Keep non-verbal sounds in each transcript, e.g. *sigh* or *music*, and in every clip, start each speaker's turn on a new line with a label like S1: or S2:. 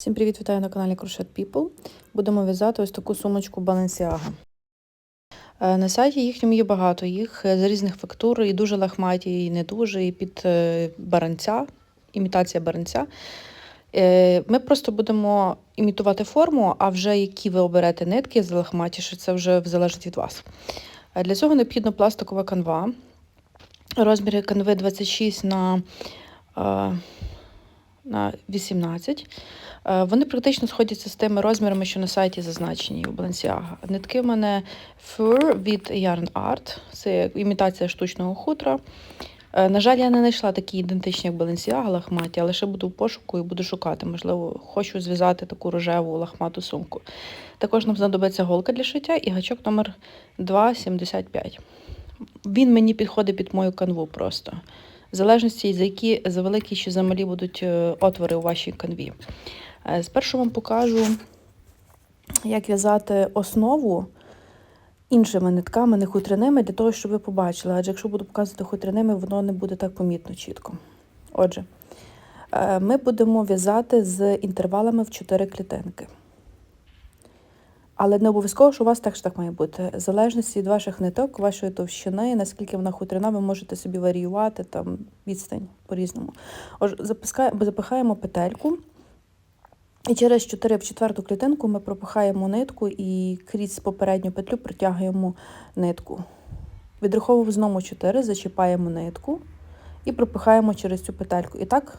S1: Всім привіт, вітаю на каналі Crochet People. Будемо в'язати ось таку сумочку Balenciaga. Е, На сайті їхньому є багато їх е, з різних фактур, і дуже лахматі, і не дуже, і під е, баранця, імітація баранця. Ми просто будемо імітувати форму, а вже які ви оберете нитки з лахматіше, це вже залежить від вас. Для цього необхідна пластикова канва. Розміри канви 26 на, на 18. Е, Вони практично сходяться з тими розмірами, що на сайті зазначені у Balenciaga. Нитки в мене Fur від Yarn Art, це імітація штучного хутра. Е, На жаль, я не знайшла такі ідентичні, як Balenciaga лахматі, але ще буду в пошуку і буду шукати. Можливо, хочу зв'язати таку рожеву лахмату сумку. Також нам знадобиться голка для шиття і гачок номер 2,75. Він мені підходить під мою канву просто. В залежності, за які за великі чи за малі будуть е, отвори у вашій канві. Е, Спершу вам покажу, як в'язати основу іншими нитками, не хутряними, для того, щоб ви побачили. Адже якщо буду показувати хутряними, воно не буде так помітно чітко. Отже, е, ми будемо в'язати з інтервалами в 4 клітинки. Але не обов'язково, що у вас теж так має бути. В залежності від ваших ниток, вашої товщини, наскільки вона хутряна, ви можете собі варіювати там відстань по-різному. Отже, запихаємо петельку. І через 4 в четверту клітинку ми пропихаємо нитку і крізь попередню петлю протягуємо нитку. Відраховуємо знову 4, зачіпаємо нитку і пропихаємо через цю петельку. І так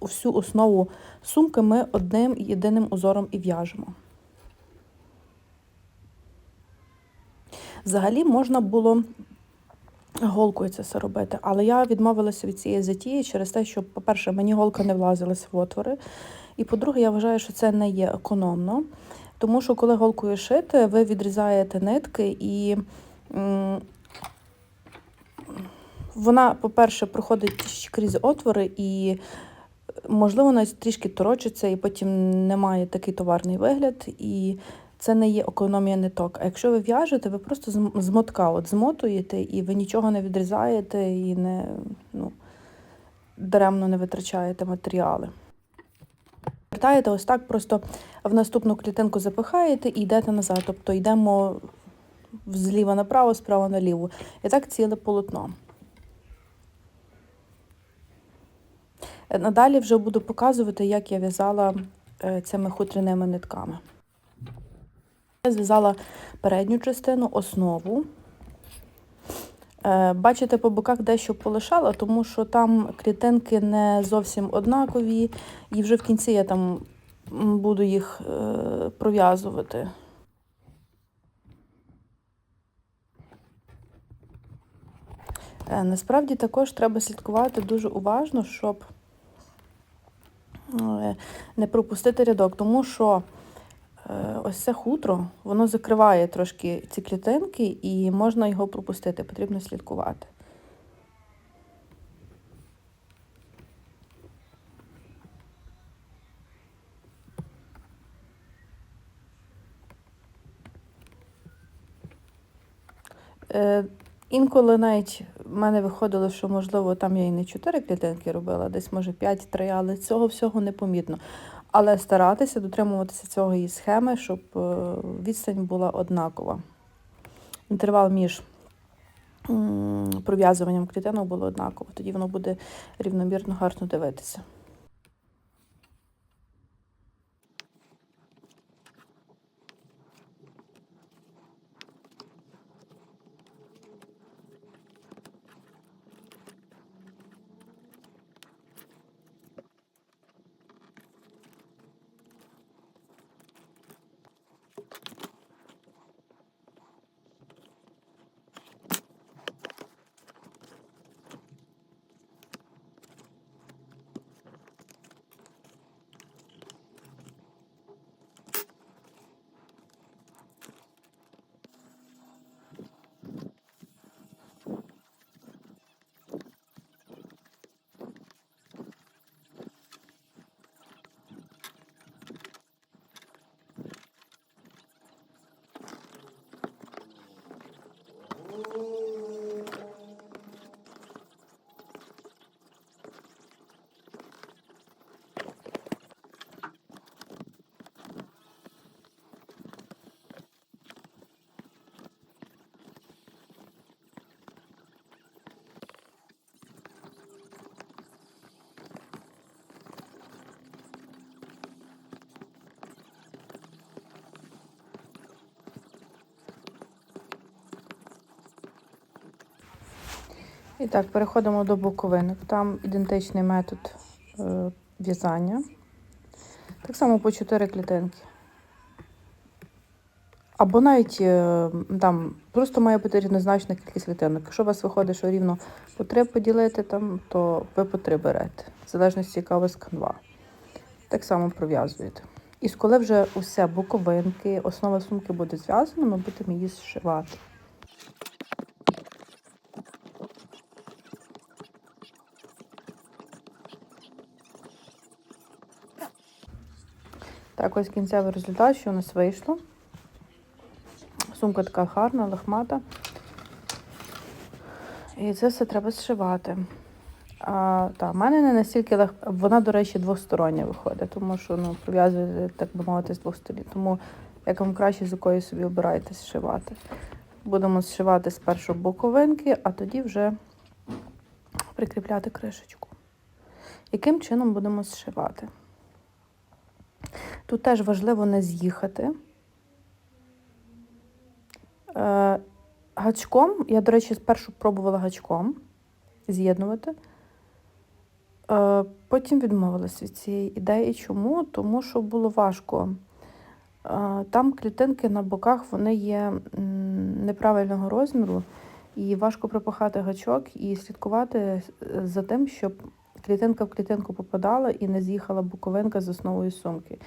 S1: всю основу сумки ми одним єдиним узором і в'яжемо. Взагалі можна було голкою це все робити, але я відмовилася від цієї затії через те, що, по-перше, мені голка не влазилась в отвори. І по-друге, я вважаю, що це не є економно, тому що коли голкою шити, ви відрізаєте нитки і вона, по-перше, проходить крізь отвори і, можливо, навіть трішки торочиться, і потім немає такий товарний вигляд. І це не є економія ниток. А якщо ви в'яжете, ви просто з мотка от змотуєте, і ви нічого не відрізаєте і не ну, даремно не витрачаєте матеріали. Вертаєте ось так, просто в наступну клітинку запихаєте і йдете назад. Тобто йдемо зліва направо, справа наліво. І так ціле полотно. Надалі вже буду показувати, як я в'язала е, цими хутряними нитками. Я зв'язала передню частину, основу. Е, Бачите, по боках дещо полишала, тому що там клітинки не зовсім однакові, і вже в кінці я там буду їх е, пров'язувати. Е, Насправді також треба слідкувати дуже уважно, щоб не пропустити рядок, тому що ось це хутро, воно закриває трошки ці клітинки і можна його пропустити, потрібно слідкувати. Е, Інколи навіть в мене виходило, що можливо там я і не 4 клітинки робила, десь може 5-3, але цього всього не помітно. Але старатися дотримуватися цього і схеми, щоб е, відстань була однакова. Інтервал між пров'язуванням клітинок було однаково, тоді воно буде рівномірно гарно дивитися. І так, переходимо до боковинок. Там ідентичний метод е, в'язання. Так само по 4 клітинки. Або навіть е, там просто має бути рівнозначна кількість клітинок. Якщо у вас виходить, що рівно по 3 поділити, там, то ви по 3 берете, в залежності, яка у вас канва. Так само пров'язуєте. І коли вже усе боковинки, основа сумки буде зв'язана, ми будемо її зшивати. Так, ось кінцевий результат, що у нас вийшло. Сумка така гарна, лахмата. І це все треба зшивати. А, та, в мене не настільки лег... Вона, до речі, двостороння виходить, тому що ну, прив'язуєте, так би мовити, з двох сторін. Тому як вам краще, з якої собі обираєте зшивати. Будемо зшивати спершу боковинки, а тоді вже прикріпляти кришечку. Яким чином будемо зшивати? Тут теж важливо не з'їхати. Е, гачком, я, до речі, спершу пробувала гачком з'єднувати. Е, потім відмовилась від цієї ідеї. Чому? Тому що було важко. Е, там клітинки на боках вони є неправильного розміру, і важко пропахати гачок і слідкувати за тим, щоб клітинка в клітинку попадала і не з'їхала боковинка з основою сумки.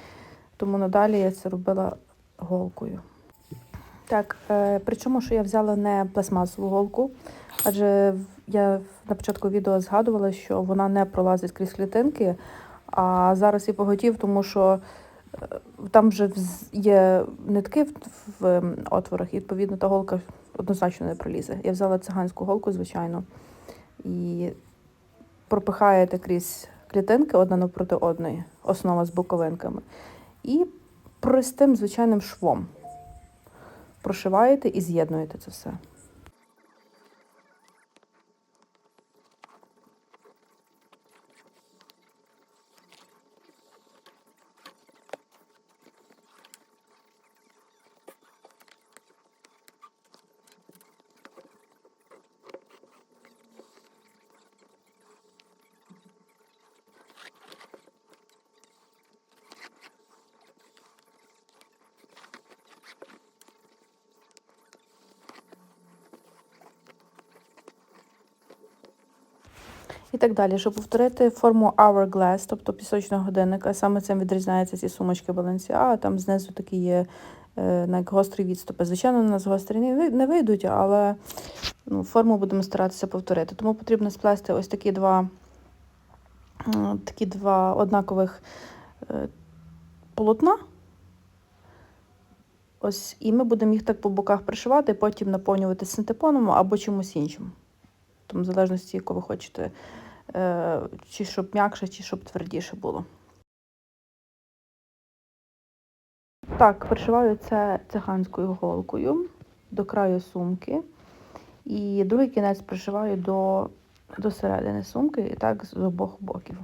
S1: Тому надалі я це робила голкою. Так, е, причому, що я взяла не пластмасову голку, адже я на початку відео згадувала, що вона не пролазить крізь клітинки, а зараз і поготів, тому що е, там вже є нитки в, в отворах, і відповідно та голка однозначно не пролізе. Я взяла циганську голку, звичайно, і пропихаєте крізь клітинки одна навпроти одної, основа з боковинками. І простим звичайним швом прошиваєте і з'єднуєте це все. І так далі, щоб повторити форму Hourglass, тобто пісочного годинника, саме цим відрізняються ці сумочки Balenciaga, там знизу такі є е, гострі відступи. Звичайно, у нас гострі не вийдуть, але ну, форму будемо старатися повторити. Тому потрібно сплести ось такі два такі два однакових е, полотна. Ось, І ми будемо їх так по боках пришивати, потім наповнювати синтепоном або чимось іншим. Тому в залежності, яку ви хочете, е, чи щоб м'якше, чи щоб твердіше було. Так, пришиваю це циганською голкою до краю сумки. І другий кінець пришиваю до, до середини сумки і так з обох боків.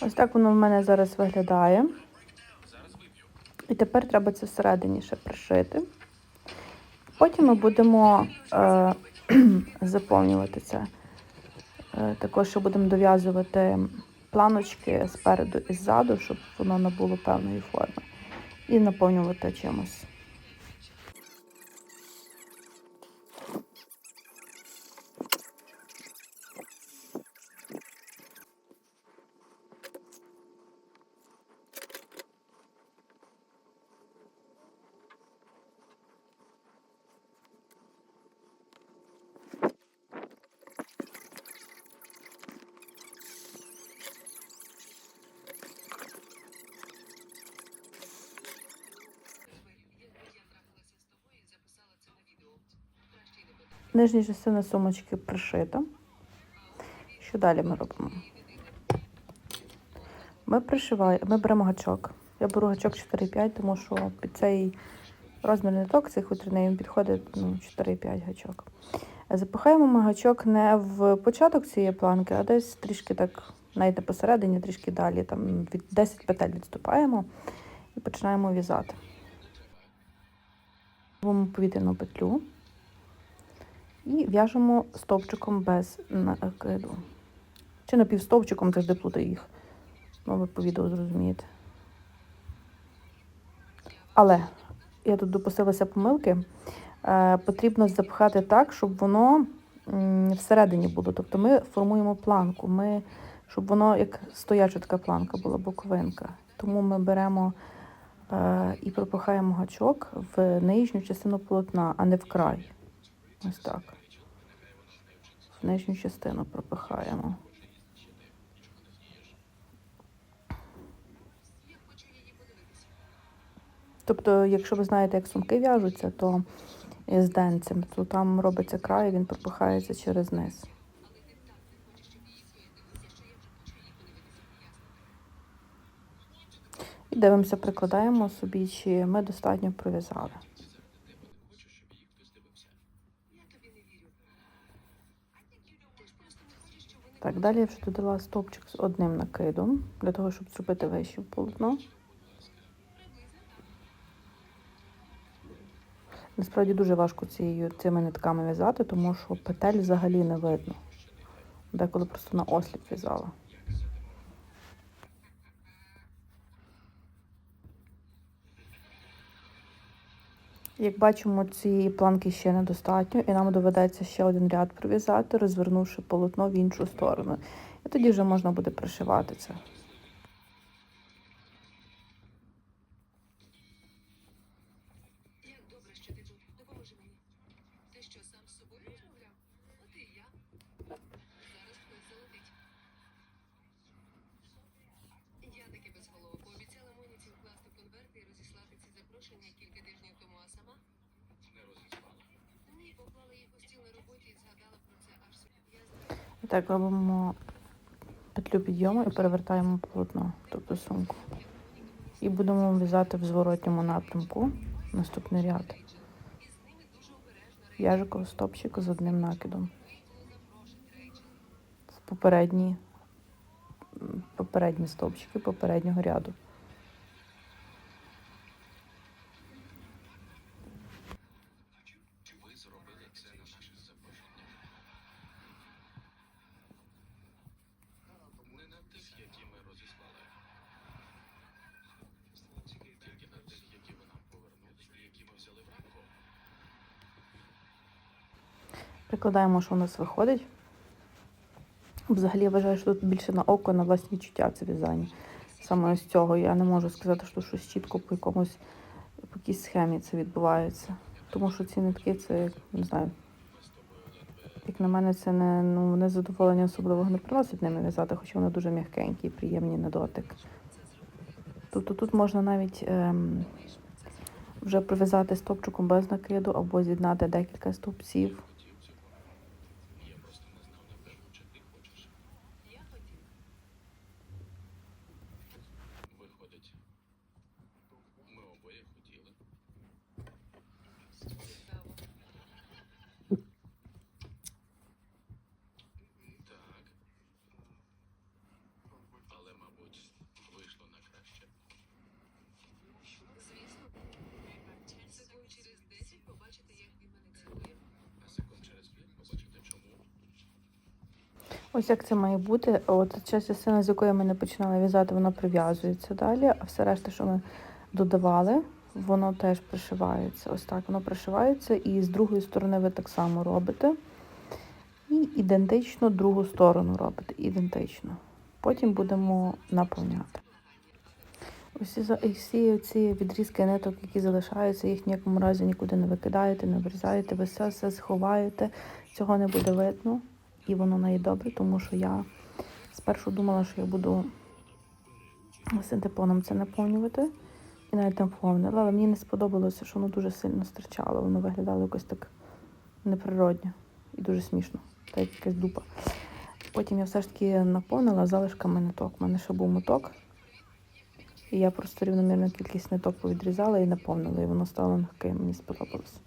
S1: Ось так воно в мене зараз виглядає. І тепер треба це всередині ще пришити. Потім ми будемо е, *clears throat* заповнювати це. Е, також ще будемо дов'язувати планочки спереду і ззаду, щоб воно набуло певної форми. І наповнювати чимось. Нижня частина сумочки пришита. Що далі ми робимо? Ми пришиваємо, ми беремо гачок. Я беру гачок 4,5, тому що під цей розмірний ток, цей хутряний, він підходить ну, 4,5 гачок. Запихаємо ми гачок не в початок цієї планки, а десь трішки так, не посередині, трішки далі. Там від 10 петель відступаємо і починаємо в'язати. Робимо повітряну петлю і в'яжемо стовпчиком без накиду. Чи напівстовпчиком, завжди плутаю їх. Ну, ви по відео зрозумієте. Але я тут допустилася помилки. Е, потрібно запхати так, щоб воно всередині було. Тобто ми формуємо планку, ми, щоб воно як стояча така планка була, боковинка. Тому ми беремо е, і пропихаємо гачок в нижню частину полотна, а не в край. Ось так. В нижню частину пропихаємо. Тобто, якщо ви знаєте, як сумки в'яжуться, то з денцем, то там робиться край, він пропихається через низ. І дивимося, прикладаємо собі, чи ми достатньо пров'язали. Так, далі я вже додала стовпчик з одним накидом, для того, щоб зробити вище полотно. Насправді дуже важко цією, цими нитками в'язати, тому що петель взагалі не видно. Деколи просто на осліп в'язала. Як бачимо, цієї планки ще недостатньо, і нам доведеться ще один ряд пров'язати, розвернувши полотно в іншу сторону. І тоді вже можна буде пришивати це.
S2: Я. Зараз хтось залетить. Я таки без голови пообіцяла Моніці вкласти в конверт і розіслати ці запрошення кілька тижнів сама? Ні, поклала їх у стіл на роботі і згадала про це аж. Я.
S1: І так робимо петлю підйому і перевертаємо полотно, тобто сумку. І будемо в'язати в зворотньому напрямку наступний ряд. В'яжиково стопчик з одним накидом. В попередні, попередні стовпчики попереднього ряду.
S3: Чи ви зробили це на наше запрошення? Не на тих, які ми розіслали. Тільки на тих, які ви нам повернули і які ми взяли в руку.
S1: Прикладаємо, що у нас виходить. Взагалі я вважаю, що тут більше на око, на власні відчуття це в'язання. Саме з цього я не можу сказати, що щось чітко по якомусь по якійсь схемі це відбувається. Тому що ці нитки це не знаю. Як на мене, це не ну не задоволення особливого не приносить ними в'язати, хоча вони дуже м'якенькі і приємні на дотик. Тобто тут можна навіть ем, вже прив'язати стопчиком без накиду або з'єднати декілька стовпців.
S3: Я просто не знав напевно, чи ти хочеш.
S2: Я хотів.
S3: Виходить, ми обоє хотіли.
S2: Цікаво.
S3: Так. Але, мабуть, вийшло на краще.
S2: Звісно. Секунд через 10 побачите, як він мене цілує.
S3: А секунд через п'ять побачите чому.
S1: Ось як це має бути. От ця частина, з якої ми не починали в'язати, вона прив'язується далі, а все решта, що ми додавали, воно теж пришивається. Ось так воно пришивається, і з другої сторони ви так само робите. І ідентично другу сторону робите. Ідентично. Потім будемо наповняти. Всі ці відрізки ниток, які залишаються, їх ніякому разі нікуди не викидаєте, не вирізаєте, ви все, все сховаєте, цього не буде видно. І воно не є добре, тому що я спершу думала, що я буду синтепоном це наповнювати. І навіть наповнила, але мені не сподобалося, що воно дуже сильно стирчало. Воно виглядало якось так неприродньо. і дуже смішно, так як якась дупа. Потім я все ж таки наповнила залишками ниток. У мене ще був моток. І я просто рівномірну кількість ниток повідрізала і наповнила, і воно стало м'яке, мені сподобалось.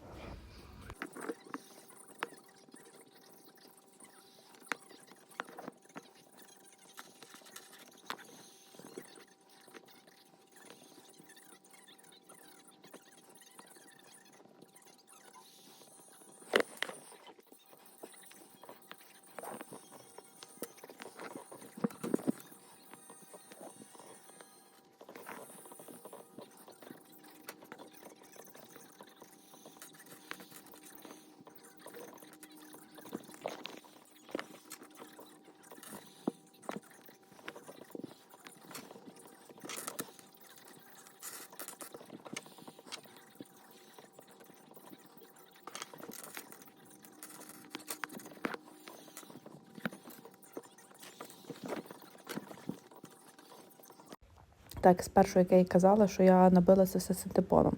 S1: Так, спершу, як я і казала, що я набила це все синтепоном.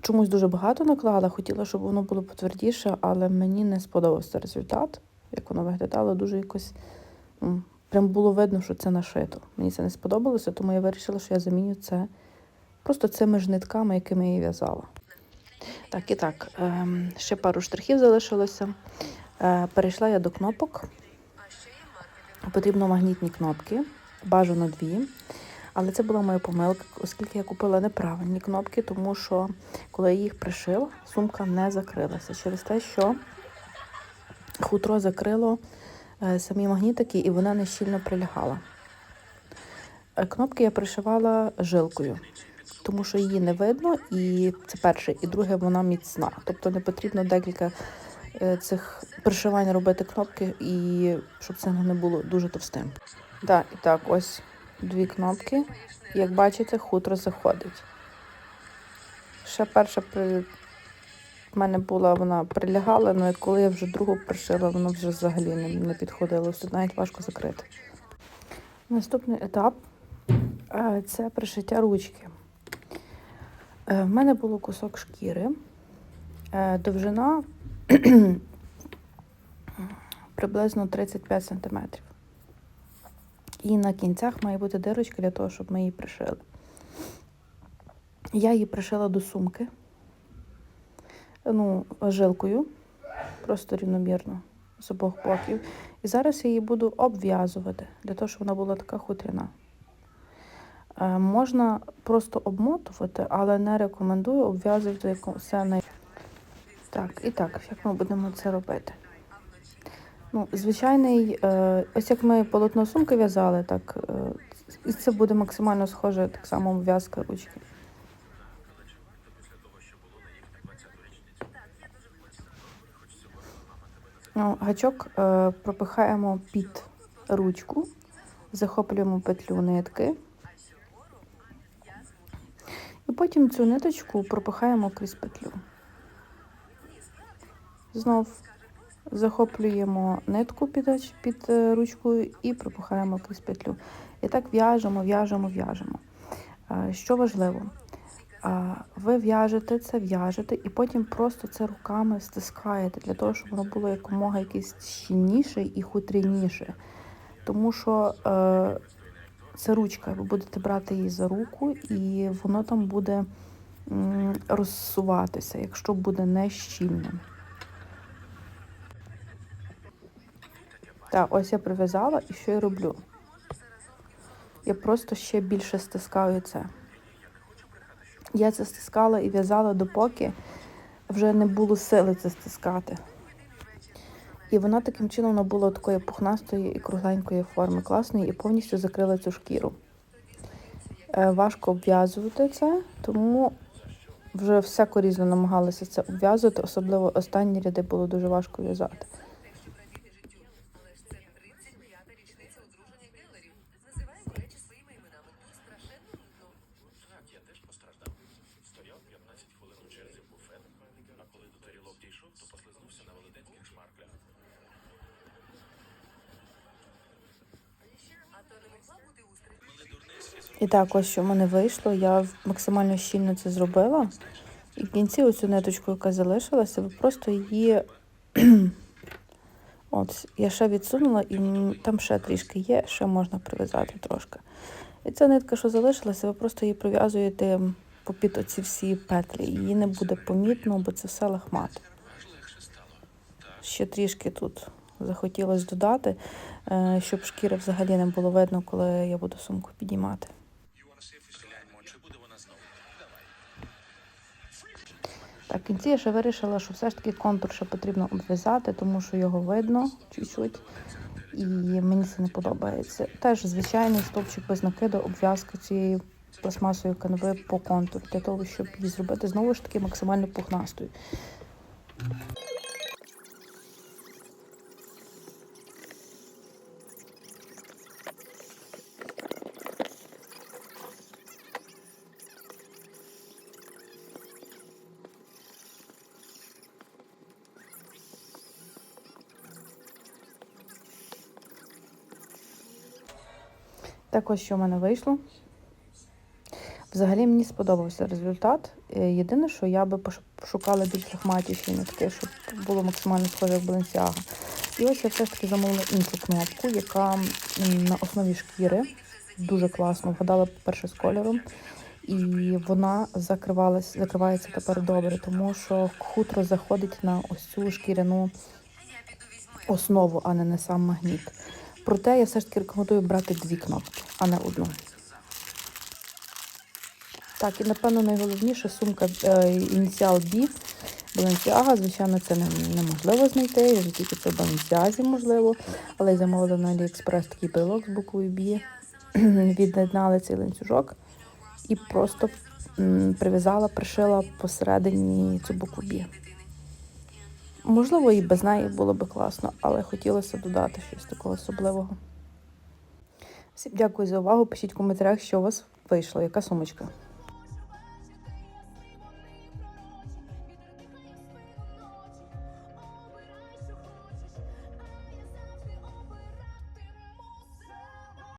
S1: Чомусь дуже багато наклала, хотіла, щоб воно було потвердіше, але мені не сподобався результат, як воно виглядало, дуже якось. Прям було видно, що це нашито. Мені це не сподобалося, тому я вирішила, що я заміню це просто цими ж нитками, якими я її в'язала. Так, і так, ем, ще пару штрихів залишилося. Е, перейшла я до кнопок. Потрібно магнітні кнопки, бажано дві. Але це була моя помилка, оскільки я купила неправильні кнопки, тому що коли я їх пришила, сумка не закрилася через те, що хутро закрило е, самі магнітики і вона не щільно прилягала. Е, Кнопки я пришивала жилкою, тому що її не видно, і це перше, і друге, вона міцна. Тобто не потрібно декілька е, цих пришивань робити кнопки, і щоб це не було дуже товстим. Так, і так, ось дві кнопки. Як бачите, хутро заходить. Ще перша при... в мене була, вона прилягала, але коли я вже другу пришила, воно вже взагалі не, не підходило. Тут навіть важко закрити. Наступний етап е, це пришиття ручки. Е, В мене було кусок шкіри, е, довжина *clears throat* приблизно 35 см. І на кінцях має бути дирочка для того, щоб ми її пришили. Я її пришила до сумки, ну, жилкою, просто рівномірно з обох боків. І зараз я її буду обв'язувати, для того, щоб вона була така хутряна. Е, можна просто обмотувати, але не рекомендую обв'язувати все на. Так, і так, як ми будемо це робити? Ну, звичайний, е, ось як ми полотно сумки в'язали, так е, і це буде максимально схоже, так само обв'язка ручки. Ну, гачок е, пропихаємо під ручку, захоплюємо петлю нитки. І потім цю ниточку пропихаємо крізь петлю. Знов захоплюємо нитку під, під е, ручкою і пропихаємо крізь петлю. І так в'яжемо, в'яжемо, в'яжемо. Е, Що важливо, ви в'яжете це, в'яжете, і потім просто це руками стискаєте для того, щоб воно було якомога якесь щільніше і хутряніше. Тому що е, це ручка, ви будете брати її за руку, і воно там буде розсуватися, якщо буде не щільним. Так, ось я прив'язала і що я роблю? Я просто ще більше стискаю це. Я це стискала і в'язала допоки вже не було сили це стискати. І вона таким чином набула такої пухнастої і кругленької форми, класної, і повністю закрила цю шкіру. Е, важко обв'язувати це, тому вже всяко різно намагалася це обв'язувати, особливо останні ряди було дуже важко в'язати.
S3: Так, я теж постраждав. Стояв 15 хвилин у черзі в буфет, а коли до тарілок дійшов, то послизнувся на велетенських шмарклях.
S1: І так, ось що в мене вийшло. Я максимально щільно це зробила. І в кінці оцю ниточку, яка залишилася, ви просто її *clears throat* От, я ще відсунула, і там ще трішки є, ще можна прив'язати трошки. І ця нитка, що залишилася, ви просто її прив'язуєте попід оці всі петлі. Її не буде помітно, бо це все лахмат. Ще трішки тут захотілося додати, е, щоб шкіри взагалі не було видно, коли я буду сумку підіймати.
S3: Гляньмо, чи буде вона знову.
S1: Так, в кінці я ще вирішила, що все ж таки контур ще потрібно обв'язати, тому що його видно чуть-чуть. І мені це не подобається. Теж звичайний стовпчик без накиду, обв'язка цієї пластмасової канви по контуру, для того, щоб її зробити знову ж таки максимально пухнастою. Так ось що в мене вийшло. Взагалі мені сподобався результат. Е, Єдине, що я би пошукала більш лохматіші нитки, щоб було максимально схоже як Balenciaga. І ось я все ж таки замовила іншу кнопку, яка на основі шкіри дуже класно вгадала, по-перше, з кольором. І вона закривалась, закривається тепер добре, тому що хутро заходить на ось цю шкіряну основу, а не на сам магніт. Проте я все ж таки рекомендую брати дві кнопки, а не одну. Так, і напевно найголовніше сумка е, ініціал B Balenciaga. Звичайно, це неможливо знайти. Я вже тільки в Balenciaga можливо. Але я замовила на AliExpress такий брелок з буквою B. *clears throat* Від'єднали цей ланцюжок і просто прив'язала, пришила посередині цю букву B. Можливо, і без неї було би класно, але хотілося додати щось такого особливого. Всім дякую за увагу. Пишіть в коментарях, що у вас вийшло, яка сумочка.